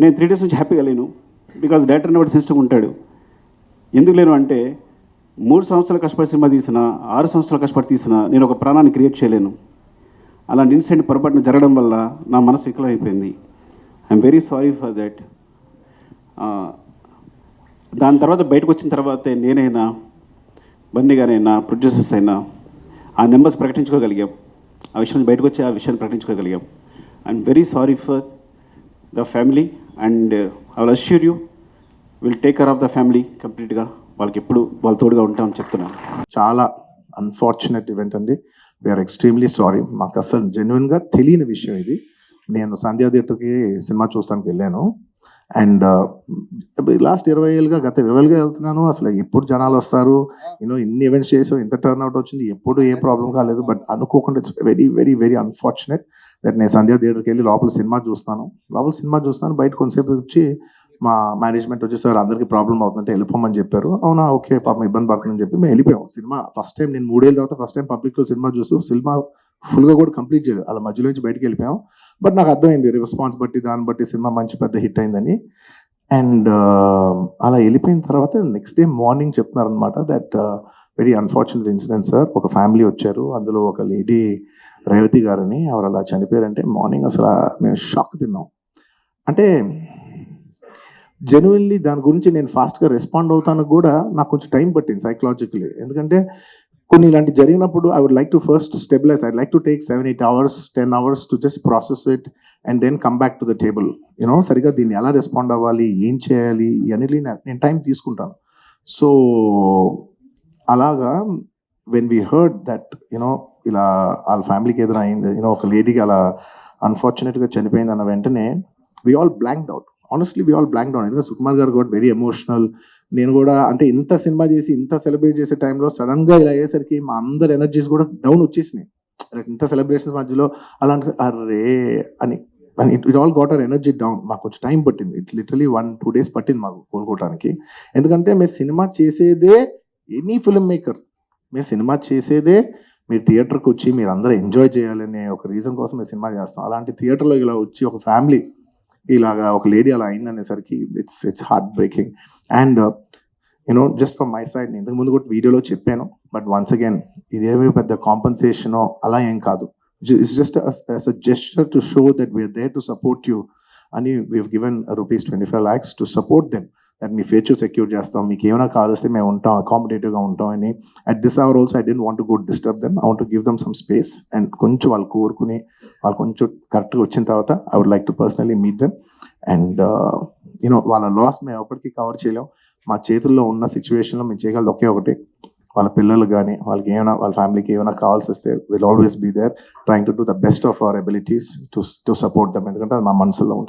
నేను three days నుంచి హ్యాపీగా లేను. బికాజ్ డైరెక్టర్ అనేవాడు సిస్టమ్ ఉంటాడు. ఎందుకు లేను అంటే మూడు సంవత్సరాలు కష్టపడి సినిమా తీసిన ఆరు సంవత్సరాలు కష్టపడి తీసిన నేను ఒక ప్రాణాన్ని క్రియేట్ చేయలేను. అలాంటి ఇన్సిడెంట్ పొరపాటున జరగడం వల్ల నా మనసు వికలం అయిపోయింది I'm very sorry for that దాని తర్వాత బయటకు వచ్చిన తర్వాతే నేనైనా బన్నీ గారైనా ప్రొడ్యూసర్స్ అయినా ఆ నెంబర్స్ ప్రకటించుకోగలిగాం. ఆ విషయం బయటకు వచ్చి ఆ విషయాన్ని ప్రకటించుకోగలిగాం. I'm very sorry for the family and I will assure you will take care of the family కంప్లీట్గా. వాళ్ళకి ఎప్పుడు వాళ్ళ తోడుగా ఉంటామని చెప్తున్నాను. చాలా అన్ఫార్చునేట్ ఈవెంట్ అండి. వీఆర్ ఎక్స్ట్రీమ్లీ సారీ మాకు అసలు జెన్యున్గా తెలియని విషయం ఇది. నేను సంధ్యా థియేటర్కి సినిమా చూస్తానికి వెళ్ళాను. అండ్ uh, లాస్ట్ ఇరవై ఏళ్ళుగా గత ఇరవై ఏళ్ళుగా వెళ్తున్నాను. అసలు ఎప్పుడు జనాలు వస్తారు? యూనో ఇన్ని ఈవెంట్స్ చేసాం ఇంత టర్న్ అవుట్ వచ్చింది ఎప్పుడు ఏ ప్రాబ్లం కాలేదు. బట్ అనుకోకుండా it's very very very unfortunate that నేను సంధ్యా థియేటర్కి వెళ్ళి లోపల సినిమా చూస్తాను. లోపల సినిమా చూస్తాను. బయట కొంతసేపు వచ్చి మా మేనేజ్మెంట్ వచ్చి సార్ అందరికీ ప్రాబ్లం అవుతుందంటే వెళ్ళిపోమని చెప్పారు. అవునా ఓకే పాపం ఇబ్బంది పడుతుందని చెప్పి మేము వెళ్ళిపోయాం. సినిమా ఫస్ట్ టైం నేను మూడేళ్ళ తర్వాత ఫస్ట్ టైం పబ్లిక్లో సినిమా చూస్తూ సినిమా ఫుల్గా కూడా కంప్లీట్ చేయలేదు. అలా మధ్యలో నుంచి బయటకు వెళ్ళిపోయాం. బట్ నాకు అర్థమైంది రెస్పాన్స్ బట్టి దాన్ని బట్టి సినిమా మంచి పెద్ద హిట్ అయిందని. అండ్ అలా వెళ్ళిపోయిన తర్వాత నెక్స్ట్ డే మార్నింగ్ చెప్తున్నారు అనమాట that very unfortunate incident sir ఒక ఫ్యామిలీ వచ్చారు. అందులో ఒక లేడీ రేవతి గారని ఆవిడ అలా చనిపోయారంటే మార్నింగ్ అసలు మేము షాక్ తిన్నాం. అంటే జెన్యున్లీ దాని గురించి నేను ఫాస్ట్గా రెస్పాండ్ అవుతాను కూడా నాకు కొంచెం టైం పట్టింది సైకలాజికలీ ఎందుకంటే కొన్ని ఇలాంటి జరిగినప్పుడు I would like to first stabilise I like to take seven eight hours ten hours to just process it and then come back to the table you know సరిగా దీన్ని ఎలా రెస్పాండ్ అవ్వాలి? ఏం చేయాలి? ఇవన్నీ నేను టైం తీసుకుంటాను. సో అలాగా when we heard that you know ఇలా వాళ్ళ ఫ్యామిలీకి ఏదైనా అయింది యూనో ఒక లేడీకి అలా అన్ఫార్చునేట్గా చనిపోయింది అన్న వెంటనే we all blank out honestly we all blank down ఎందుకంటే సుకుమార్ గారు కూడా వెరీ ఎమోషనల్ నేను కూడా అంటే ఇంత సినిమా చేసి ఇంత సెలబ్రేట్ చేసే టైంలో సడన్గా ఇలా అయ్యేసరికి మా అందరి ఎనర్జీస్ కూడా డౌన్ వచ్చేసినాయి. ఇంత సెలబ్రేషన్స్ మధ్యలో అలాంటి అరే అని. And it it all got our energy down మాకు కొంచెం టైం పట్టింది. It literally one two days పట్టింది మాకు కోలుకోవడానికి ఎందుకంటే మేము సినిమా చేసేదే ఎనీ ఫిల్మ్ మేకర్ మేము సినిమా చేసేదే మీరు థియేటర్కి వచ్చి మీరు అందరూ ఎంజాయ్ చేయాలనే ఒక రీజన్ కోసం మేము సినిమా చేస్తాం. అలాంటి థియేటర్లో ఇలా వచ్చి ఒక ఫ్యామిలీ ఇలాగా ఒక లేడీ అలా అయిందనేసరికి it's it's heart breaking and you know just from my side నేను ఇంతకు ముందు కూడా వీడియోలో చెప్పాను. బట్ వన్స్ అగైన్ ఇదేమీ పెద్ద కాంపన్సేషనో అలా ఏం కాదు. It's just a gesture to show that we're there to support you అని we given rupees twenty five lakhs to support them దాన్ని మీ ఫ్యూచర్ సెక్యూర్ చేస్తాం మీకు ఏమైనా కావాల్సి మేము ఉంటాం అకామిడేటివ్గా ఉంటాం అని. At this hour also I don't want good disturb them I want give them some space and కొంచెం వాళ్ళు కోరుకుని వాళ్ళు కొంచెం కరెక్ట్గా వచ్చిన తర్వాత I would like to personally meet them and you know వాళ్ళ లాస్ మేము ఎప్పటికీ కవర్ చేయలేం. మా చేతుల్లో ఉన్న సిచ్యువేషన్లో మేము చేయగలదు ఒకే ఒకటి. వాళ్ళ పిల్లలు కానీ వాళ్ళకి ఏమైనా వాళ్ళ ఫ్యామిలీకి ఏమైనా కావాల్సి వస్తే will always be there trying to do the best of our abilities to to support them ఎందుకంటే అది మా మనసులో ఉంటుంది.